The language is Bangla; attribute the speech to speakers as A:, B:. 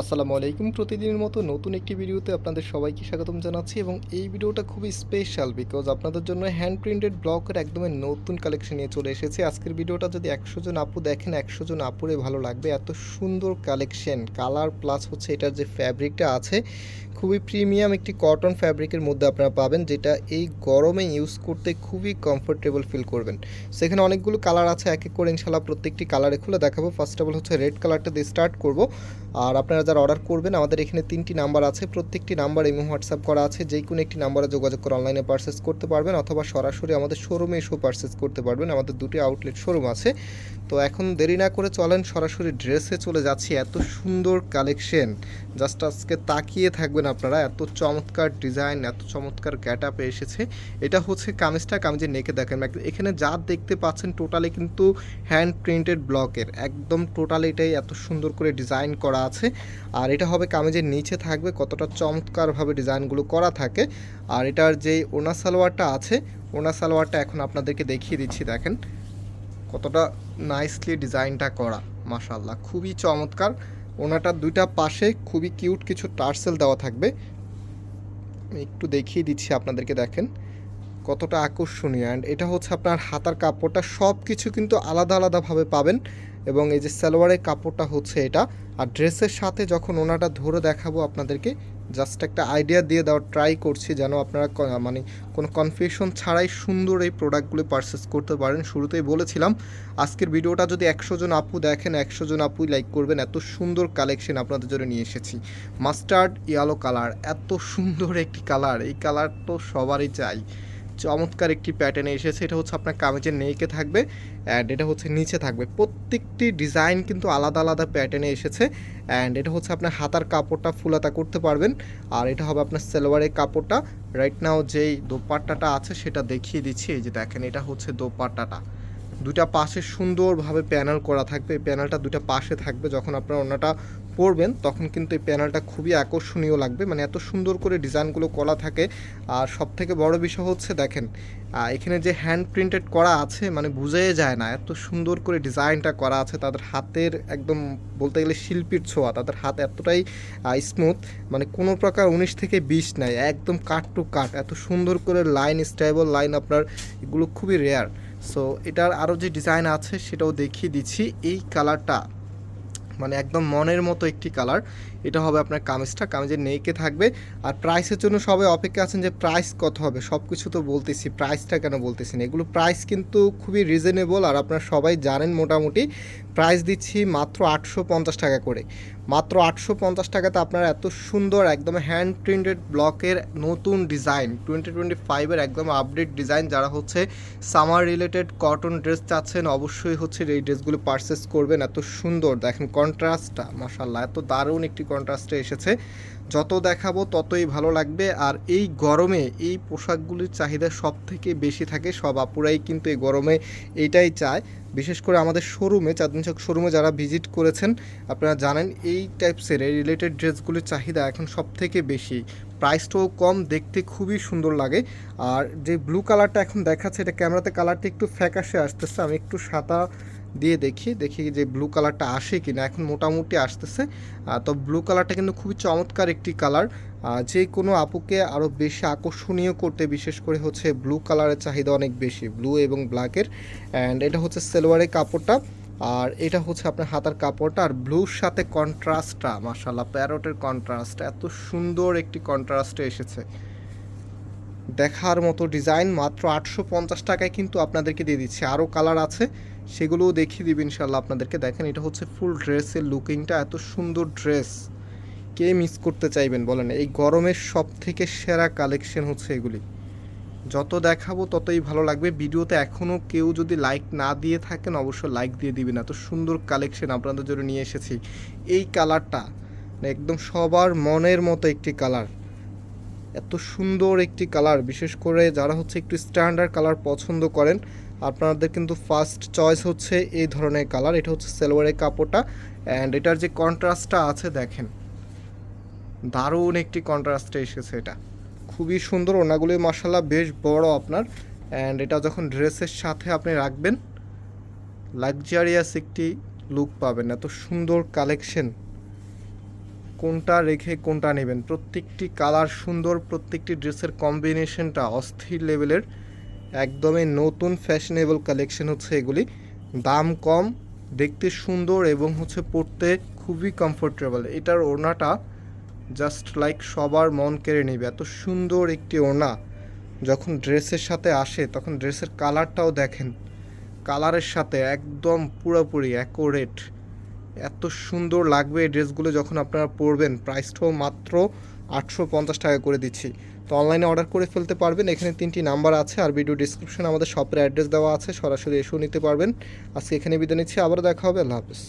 A: আসসালামু আলাইকুম। প্রতিদিনের মতো নতুন একটি ভিডিওতে আপনাদের সবাইকে স্বাগতম জানাচ্ছি এবং এই ভিডিওটা খুবই স্পেশাল বিকজ আপনাদের জন্য হ্যান্ড প্রিন্টেড ব্লকের একদমই নতুন কালেকশন নিয়ে চলে এসেছে। আজকের ভিডিওটা যদি একশো জন আপু দেখেন, একশো জন আপুরে ভালো লাগবে। এত সুন্দর কালেকশন কালার প্লাস হচ্ছে এটার যে ফ্যাব্রিকটা আছে, খুবই প্রিমিয়াম একটি কটন ফ্যাব্রিকের মধ্যে আপনারা পাবেন, যেটা এই গরমে ইউজ করতে খুবই কমফোর্টেবল ফিল করবেন। সেখানে অনেকগুলো কালার আছে, এক এক করে ইনশাল্লাহ প্রত্যেকটি কালারে খুলে দেখাবো। ফার্স্ট অফ অল হচ্ছে রেড কালারটা দিয়ে স্টার্ট করব। আর আপনারা যারা অর্ডার করবেন, আমাদের এখানে তিনটি নাম্বার আছে। প্রত্যেকটি নাম্বার ইমো হোয়াটসঅ্যাপ করা আছে। যে কোনো একটি নাম্বারে যোগাযোগ করে অনলাইনে পারচেস করতে পারবেন অথবা সরাসরি আমাদের শোরুমে এসেও পারচেস করতে পারবেন। আমাদের দুটি আউটলেট শোরুম আছে। তো এখন দেরি না করে চলেন, সরাসরি ড্রেসে চলে যাচ্ছি। এত সুন্দর কালেকশন জাস্ট আজকে তাকিয়ে থাকবেন আপনারা। এত চমৎকার ডিজাইন এত চমৎকার গ্যাট আপে এসেছে। এটা হচ্ছে কামিজটা, কামিজের নেকে দেখেন। এখানে যা দেখতে পাচ্ছেন টোটালি কিন্তু হ্যান্ড প্রিন্টেড ব্লকের একদম টোটাল এটাই এত সুন্দর করে ডিজাইন করা আছে। আর এটা হবে কামিজের নিচে থাকবে কতটা চমৎকারভাবে ডিজাইনগুলো করা থাকে। আর এটার যে ওনা সালোয়ারটা আছে ওনা সালোয়ারটা এখন আপনাদেরকে দেখিয়ে দিচ্ছি, দেখেন। কতটা নাইসলি ডিজাইনটা করা মাশাল্লাহ খুবই চমৎকার। ওনাটার দুইটা পাশে খুবই কিউট কিছু টার্সেল দেওয়া থাকবে। আমি একটু দেখিয়ে দিচ্ছি আপনাদেরকে, দেখেন। কতটা আকর্ষণীয়। অ্যান্ড এটা হচ্ছে আপনার হাতার কাপড়টা সব কিছু কিন্তু আলাদা আলাদাভাবে পাবেন। এবং এই যে সালোয়ারের কাপড়টা হচ্ছে এটা, আর ড্রেসের সাথে যখন ওনাটা ধরে দেখাবো আপনাদেরকে জাস্ট একটা আইডিয়া দিয়ে দেওয়ার ট্রাই করছি যেন আপনারা মানে কোনো কনফিউশন ছাড়াই সুন্দর এই প্রোডাক্টগুলো পারচেস করতে পারেন। শুরুতেই বলেছিলাম, আজকের ভিডিওটা যদি একশো জন আপু দেখেন, একশো জন আপুই লাইক করবেন, এত সুন্দর কালেকশন আপনাদের জন্য নিয়ে এসেছি। মাস্টার্ড ইয়েলো কালার এত সুন্দর একটি কালার এই কালার তো সবারই চাই। চমৎকার একটি প্যাটার্নে এসেছে। এটা হচ্ছে আপনার কামিজের নেইকে থাকবে অ্যান্ড এটা হচ্ছে নিচে থাকবে। প্রত্যেকটি ডিজাইন কিন্তু আলাদা আলাদা প্যাটার্নে এসেছে অ্যান্ড এটা হচ্ছে আপনার হাতার কাপড়টা ফুলাতা করতে পারবেন। আর এটা হবে আপনার সেলোয়ারের কাপড়টা। রাইট নাও যেই দোপাট্টাটা আছে সেটা দেখিয়ে দিচ্ছি। এই যে দেখেন, এটা হচ্ছে দোপাট্টাটা। দুটা পাশে সুন্দরভাবে প্যানেল করা থাকবে। এই প্যানেলটা দুটা পাশে থাকবে। যখন আপনার অন্যটা পরবেন, তখন কিন্তু এই প্যানেলটা খুবই আকর্ষণীয় লাগবে। মানে এত সুন্দর করে ডিজাইনগুলো করা থাকে। আর সব থেকে বড় বিষয় হচ্ছে দেখেন এখানে যে হ্যান্ড প্রিন্টেড করা আছে মানে বুঝাই যায় না। এত সুন্দর করে ডিজাইনটা করা আছে। তাদের হাতের একদম বলতে গেলে শিল্পীর ছোঁয়া। তাদের হাত এতটাই স্মুথ মানে কোনো প্রকার উনিশ থেকে বিশ নাই। একদম কাট টু কাট এত সুন্দর করে লাইন স্টেবল লাইন আপনার, এগুলো খুবই রেয়ার সো এটার আরও যে ডিজাইন আছে, সেটাও দেখিয়ে দিচ্ছি। এই কালারটা মানে একদম মনের মতো একটি কালার এটা হবে আপনার কামিজটা, কামিজের নেইকে থাকবে। আর প্রাইসের জন্য সবাই অপেক্ষা আছেন যে প্রাইস কত হবে। সব কিছু তো বলতেছি প্রাইসটা কেন বলতেছি না। এগুলো প্রাইস কিন্তু খুবই রিজনেবল আর আপনারা সবাই জানেন মোটামুটি। প্রাইস দিচ্ছি মাত্র আটশো পঞ্চাশ টাকা করে। মাত্র আটশো পঞ্চাশ টাকাতে আপনারা এত সুন্দর একদম হ্যান্ড প্রিন্টেড ব্লকের নতুন ডিজাইন টোয়েন্টি টোয়েন্টি ফাইভের একদম আপডেট ডিজাইন যারা হচ্ছে সামার রিলেটেড কটন ড্রেস চাচ্ছেন, অবশ্যই হচ্ছে এই ড্রেসগুলো পারচেস করবেন। এত সুন্দর, দেখেন কন্ট্রাস্টটা মাসাল্লাহ এত দারুণ একটি কন্ট্রাস্টে এসেছে। যত দেখাবো ততই ভালো লাগবে। আর এই গরমে এই পোশাকগুলির চাহিদা সব থেকে বেশি থাকে, সব আপুরাই কিন্তু এই গরমে এইটাই চায়। বিশেষ করে আমাদের শোরুমে চাঁদনি চক শোরুমে যারা ভিজিট করেছেন, আপনারা জানেন এই টাইপসের, এই রিলেটেড ড্রেসগুলির চাহিদা এখন সব থেকে বেশি। প্রাইসটাও কম, দেখতে খুবই সুন্দর লাগে। আর যে ব্লু কালারটা এখন দেখাচ্ছে, এটা ক্যামেরাতে কালারটা একটু ফ্যাকাশে আসতেছে। আমি একটু সাদা দিয়ে দেখি দেখি যে ব্লু কালারটা আসে কিনা। এখন মোটামুটি আসতেছে। তো ব্লু কালারটা কিন্তু খুবই চমৎকার একটি কালার যে কোনো আপুকে আরও বেশি আকর্ষণীয় করতে, বিশেষ করে হচ্ছে ব্লু কালারের চাহিদা অনেক বেশি। ব্লু এবং ব্ল্যাকের অ্যান্ড এটা হচ্ছে সেলোয়ারের কাপড়টা। আর এটা হচ্ছে আপনার হাতার কাপড়টা। আর ব্লুর সাথে কন্ট্রাস্টটা মাশাল্লাহ প্যারোটের কন্ট্রাস্ট এত সুন্দর একটি কন্ট্রাস্টে এসেছে। দেখার মতো ডিজাইন মাত্র আটশো পঞ্চাশ টাকায় কিন্তু আপনাদেরকে দিয়ে দিচ্ছে। আরও কালার আছে, সেগুলোও দেখিয়ে দিবে ইনশাল্লাহ আপনাদেরকে। দেখেন, এটা হচ্ছে ফুল ড্রেসের লুকিংটা, এত সুন্দর ড্রেস। কে মিস করতে চাইবেন বলেন? এই গরমের সব থেকে সেরা কালেকশন হচ্ছে এগুলি। যত দেখাবো ততই ভালো লাগবে। ভিডিওতে এখনও কেউ যদি লাইক না দিয়ে থাকেন, অবশ্যই লাইক দিয়ে দিবেন। এত সুন্দর কালেকশন আপনাদের জন্য নিয়ে এসেছি। এই কালারটা, একদম সবার মনের মতো একটি কালার। এত সুন্দর একটি কালার, বিশেষ করে যারা হচ্ছে একটু স্ট্যান্ডার্ড কালার পছন্দ করেন, আপনাদের কিন্তু ফার্স্ট চয়েস হচ্ছে এই ধরনের কালার, এটা হচ্ছে সেলোয়ারের কাপড়টা অ্যান্ড এটার যে কন্ট্রাস্টটা আছে দেখেন, দারুণ একটি কন্ট্রাস্টে এসেছে এটা। খুবই সুন্দর ওনাগুলি মশালা বেশ বড় আপনার অ্যান্ড এটা যখন ড্রেসের সাথে আপনি রাখবেন লাক্সারিয়াস একটি লুক পাবেন, এত সুন্দর কালেকশন কোনটা রেখে কোনটা নেবেন। প্রত্যেকটি কালার সুন্দর, প্রত্যেকটি ড্রেসের কম্বিনেশনটা অস্থির লেভেলের একদমই নতুন ফ্যাশনেবল কালেকশন হচ্ছে এগুলি। দাম কম, দেখতে সুন্দর এবং হচ্ছে পরতে খুবই কমফোর্টেবল এটার ওড়নাটা জাস্ট লাইক সবার মন কেড়ে নেবে। এত সুন্দর একটি ওড়না। যখন ড্রেসের সাথে আসে, তখন ড্রেসের কালারটাও দেখেন। কালারের সাথে একদম পুরোপুরি অ্যাকোরেট এত সুন্দর লাগবে এই ড্রেসগুলো যখন আপনারা পরবেন, প্রাইসটাও মাত্র আটশো পঞ্চাশ টাকা করে দিচ্ছি। তো অনলাইনে অর্ডার করে ফেলতে পারবেন, এখানে তিনটি নাম্বার আছে আর ভিডিও ডিসক্রিপশনে আমাদের শপের অ্যাড্রেস দেওয়া আছে, সরাসরি এসেও নিতে পারবেন। আজকে এখানে বিদায় নিচ্ছি আবার দেখা হবে, আল্লাহ হাফিজ।